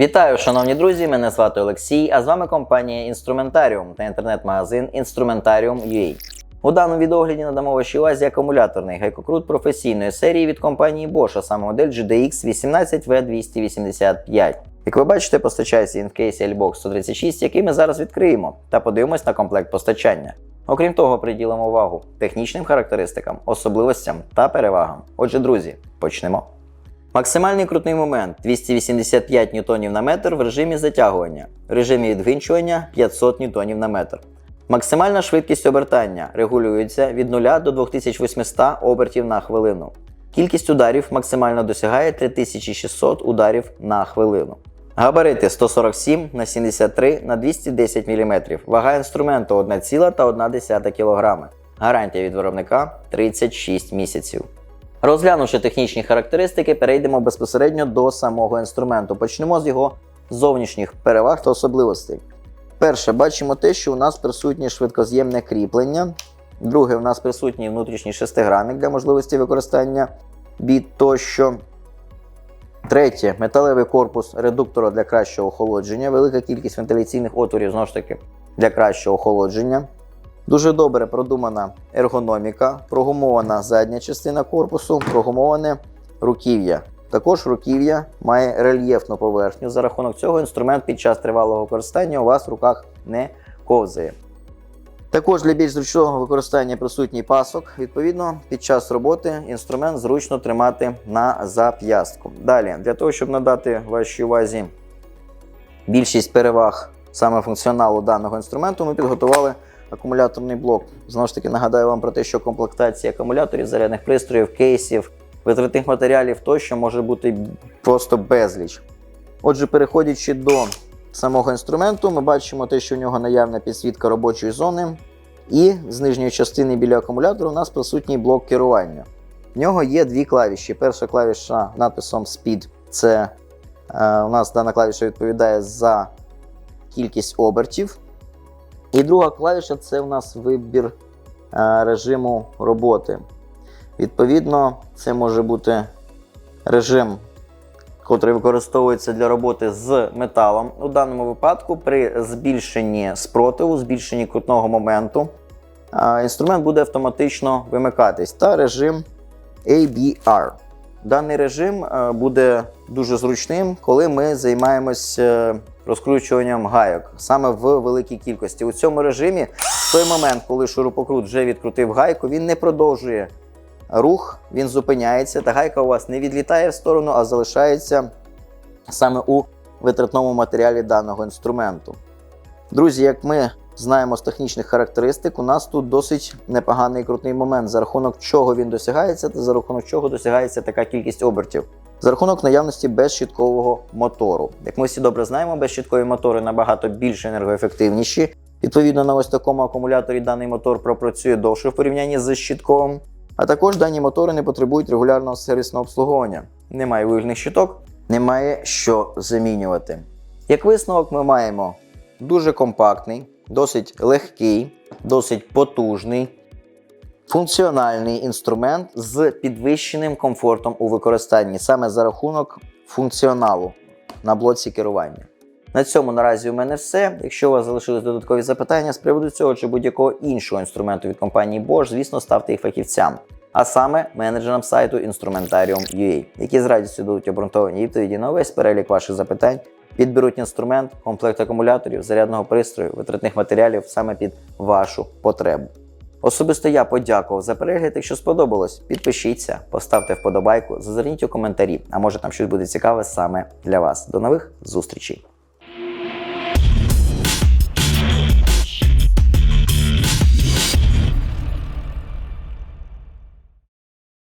Вітаю, шановні друзі! Мене звати Олексій, а з вами компанія Інструментаріум та інтернет-магазин Instrumentarium.ua. У даному відеогляді надамо вашій увазі акумуляторний гайкокрут професійної серії від компанії Bosch, а саме модель GDX 18V285. Як ви бачите, постачається кейсі L-Box 136, який ми зараз відкриємо, та подивимось на комплект постачання. Окрім того, приділимо увагу технічним характеристикам, особливостям та перевагам. Отже, друзі, почнемо. Максимальний крутний момент 285 ньютонів на метр в режимі затягування, в режимі відгвинчування 500 ньютонів на метр. Максимальна швидкість обертання регулюється від 0 до 2800 обертів на хвилину. Кількість ударів максимально досягає 3600 ударів на хвилину. Габарити 147 на 73 на 210 мм. Вага інструменту 1,1 кг. Гарантія від виробника 36 місяців. Розглянувши технічні характеристики, перейдемо безпосередньо до самого інструменту. Почнемо з його зовнішніх переваг та особливостей. Перше, бачимо те, що у нас присутнє швидкоз'ємне кріплення. Друге, у нас присутній внутрішній шестигранник для можливості використання біт тощо. Третє, металевий корпус редуктора для кращого охолодження, велика кількість вентиляційних отворів знову ж таки для кращого охолодження. Дуже добре продумана ергономіка, прогумована задня частина корпусу, прогумоване руків'я. Також руків'я має рельєфну поверхню. За рахунок цього інструмент під час тривалого використання у вас в руках не ковзає. Також для більш зручного використання присутній пасок. Відповідно, під час роботи інструмент зручно тримати на зап'ястку. Далі, для того, щоб надати вашій увазі більшість переваг саме функціоналу даного інструменту, ми підготували акумуляторний блок. Знову ж таки, нагадаю вам про те, що комплектація акумуляторів, зарядних пристроїв, кейсів, витратних матеріалів тощо може бути просто безліч. Отже, переходячи до самого інструменту, ми бачимо те, що в нього наявна підсвітка робочої зони. І з нижньої частини біля акумулятора у нас присутній блок керування. В нього є дві клавіші. Перша клавіша надписом Speed це е, у нас дана клавіша відповідає за кількість обертів. І друга клавіша це у нас вибір е, режиму роботи. Відповідно, це може бути режим, який використовується для роботи з металом. У даному випадку, при збільшенні спротиву, збільшенні крутного моменту, інструмент буде автоматично вимикатись. Та режим ABR. Даний режим е, буде дуже зручним, коли ми займаємось е, розкручуванням гайок саме в великій кількості. У цьому режимі, в той момент, коли шурупокрут вже відкрутив гайку, він не продовжує рух, він зупиняється, та гайка у вас не відлітає в сторону, а залишається саме у витратному матеріалі даного інструменту. Друзі, як ми знаємо з технічних характеристик, у нас тут досить непоганий крутний момент, за рахунок чого він досягається, та за рахунок чого досягається така кількість обертів. За рахунок наявності безщіткового мотору. Як ми всі добре знаємо, безщіткові мотори набагато більш енергоефективніші. Відповідно, на ось такому акумуляторі даний мотор пропрацює довше в порівнянні з щітковим. А також дані мотори не потребують регулярного сервісного обслуговування. Немає вугільних щиток, немає що замінювати. Як висновок, ми маємо дуже компактний, досить легкий, досить потужний, функціональний інструмент з підвищеним комфортом у використанні саме за рахунок функціоналу на блоці керування. На цьому наразі у мене все. Якщо у вас залишились додаткові запитання з приводу цього чи будь-якого іншого інструменту від компанії Bosch, звісно, ставте їх фахівцям, а саме менеджерам сайту Instrumentarium.ua, які з радістю дадуть обґрунтовані відповіді на весь перелік ваших запитань, підберуть інструмент, комплект акумуляторів, зарядного пристрою, витратних матеріалів саме під вашу потребу. Особисто я подякував за перегляд. Якщо сподобалось, підпишіться, поставте вподобайку, зазирніть у коментарі, а може там щось буде цікаве саме для вас. До нових зустрічей!